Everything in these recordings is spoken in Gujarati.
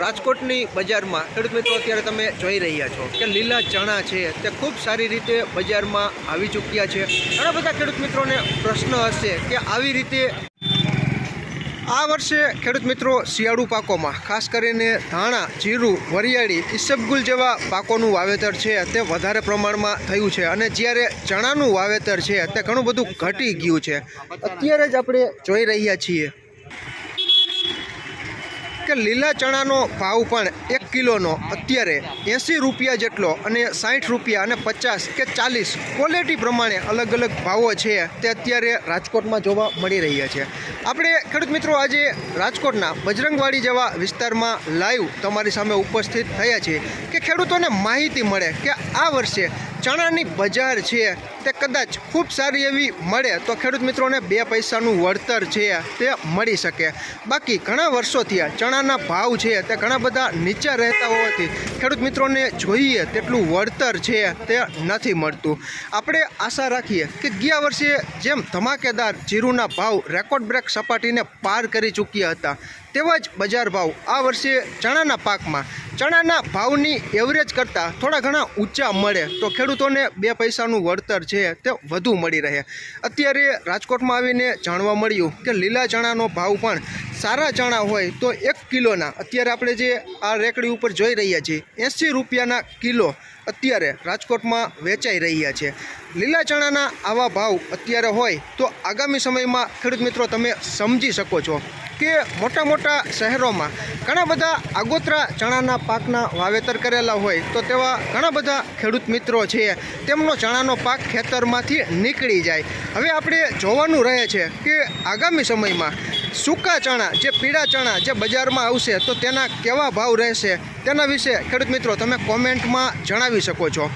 રાજકોટની બજારમાં, ખેડૂત મિત્રો, અત્યારે તમે જોઈ રહ્યા છો કે લીલા ચણા છે, તે ખૂબ સારી રીતે બજારમાં આવી ચૂક્યા છે. ઘણા બધા ખેડૂત મિત્રોને પ્રશ્ન હશે કે આવી રીતે આ વર્ષે ખેડૂત મિત્રો શિયાળુ પાકોમાં, ખાસ કરીને ધાણા, જીરું, વરિયાળી ઈસબગુલ જેવા પાકોનું વાવેતર છે, તે વધારે પ્રમાણમાં થયું છે અને જ્યારે ચણાનું વાવેતર છે, તે ઘણું બધું ઘટી ગયું છે. અત્યારે જ આપણે જોઈ રહ્યા છીએ કે લીલા ચણાનો ભાવ પણ એક કિલોનો અત્યારે એંસી રૂપિયા જેટલો અને સાઠ રૂપિયા અને પચાસ કે ચાલીસ ક્વોલિટી પ્રમાણે અલગ અલગ ભાવો છે તે અત્યારે રાજકોટમાં જોવા મળી રહ્યા છે. આપણે ખેડૂત મિત્રો આજે રાજકોટના બજરંગવાડી જેવા વિસ્તારમાં લાઈવ તમારી સામે ઉપસ્થિત થયા છે કે ખેડૂતોને માહિતી મળે કે આ વર્ષે ચણાની બજાર છે. તે કદાચ ખૂબ સારી એવી મળે તો ખેડૂત મિત્રોને બે પૈસાનું વળતર છે તે મળી શકે. બાકી ઘણા વર્ષોથી આ ચણાના ભાવ છે તે ઘણા બધા નીચા રહેતા હોવાથી ખેડૂત મિત્રોને જોઈએ તેટલું વળતર છે તે નથી મળતું. આપણે આશા રાખીએ કે ગયા વર્ષે જેમ ધમાકેદાર જીરુના ભાવ રેકોર્ડ બ્રેક સપાટીને પાર કરી ચૂક્યા હતા, તેવા જ બજાર ભાવ આ વર્ષે ચણાના પાકમાં ચણાના ભાવની એવરેજ કરતાં થોડા ઘણા ઊંચા મળે. તો ખેડૂતોને બે પૈસાનું વળતર છે તે વધુ મળી રહે. અત્યારે રાજકોટમાં આવીને જાણવા મળ્યું કે લીલા ચણાનો ભાવ પણ સારા ચણા હોય તો એક કિલોના. અત્યારે આપણે જે આ રેકડી ઉપર જોઈ રહ્યા છીએ, એંસી રૂપિયાના કિલો અત્યારે રાજકોટમાં વેચાઈ રહ્યા છે. લીલા ચણાના આવા ભાવ અત્યારે હોય તો આગામી સમયમાં ખેડૂત મિત્રો તમે સમજી શકો છો કે મોટા મોટા શહેરોમાં ઘણા બધા આગોતરા ચણાના પાકના વાવેતર કરેલા હોય તો તેવા ઘણા બધા ખેડૂત મિત્રો છે, તેમનો ચણાનો પાક ખેતરમાંથી નીકળી જાય. હવે આપણે જોવાનું રહે છે કે આગામી સમયમાં સૂકા ચણા, જે પીળા ચણા જે બજારમાં આવશે, તો તેના કેવા ભાવ રહેશે? તેના વિશે ખેડૂત મિત્રો તમે કોમેન્ટમાં જણાવી શકો છો.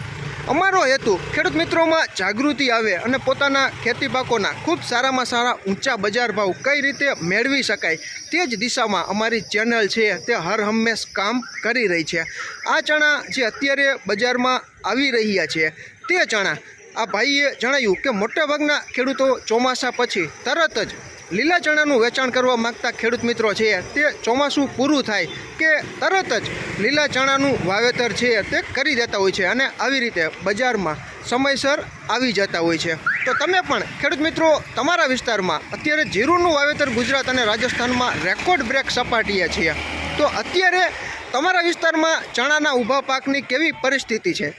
અમારો હેતુ ખેડૂત મિત્રોમાં જાગૃતિ આવે અને પોતાના ખેતી પાકોના ખૂબ સારામાં સારા ઊંચા બજાર ભાવ કઈ રીતે મેળવી શકાય તે જ દિશામાં અમારી ચેનલ છે તે હર હંમેશ કામ કરી રહી છે. આ ચણા જે અત્યારે બજારમાં આવી રહ્યા છે, તે ચણા, આ ભાઈએ જણાવ્યું કે મોટાભાગના ખેડૂતો ચોમાસા પછી તરત જ લીલા ચણાનું વેચાણ કરવા માગતા ખેડૂત મિત્રો છે તે ચોમાસું પૂરું થાય કે તરત જ લીલા ચણાનું વાવેતર છે તે કરી દેતા હોય છે અને આવી રીતે બજારમાં સમયસર આવી જતા હોય છે. તો તમે પણ ખેડૂત મિત્રો તમારા વિસ્તારમાં અત્યારે જીરુનું વાવેતર ગુજરાત અને રાજસ્થાનમાં રેકોર્ડ બ્રેક સપાટીએ છીએ. તો અત્યારે તમારા વિસ્તારમાં ચણાના ઊભા પાકની કેવી પરિસ્થિતિ છે?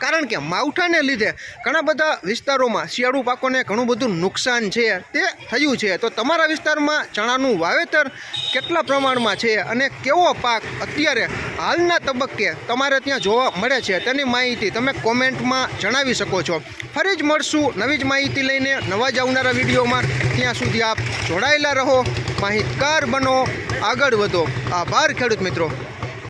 કારણ કે માવઠાને લીધે ઘણા બધા વિસ્તારોમાં શિયાળુ પાકોને ઘણું બધું નુકસાન છે. તે થયું છે. તો તમારા વિસ્તારમાં ચણાનું વાવેતર કેટલા પ્રમાણમાં છે અને કેવો પાક અત્યારે હાલના તબક્કે તમારે ત્યાં જોવા મળે છે તેની માહિતી તમે કોમેન્ટમાં જણાવી શકો છો. ફરી જ મળશું નવી જ માહિતી લઈને. નવા જ આવનારા વિડીયોમાં ત્યાં સુધી આપ જોડાયેલા રહો. માહિતગાર બનો. આગળ વધો. આભાર ખેડૂત મિત્રો.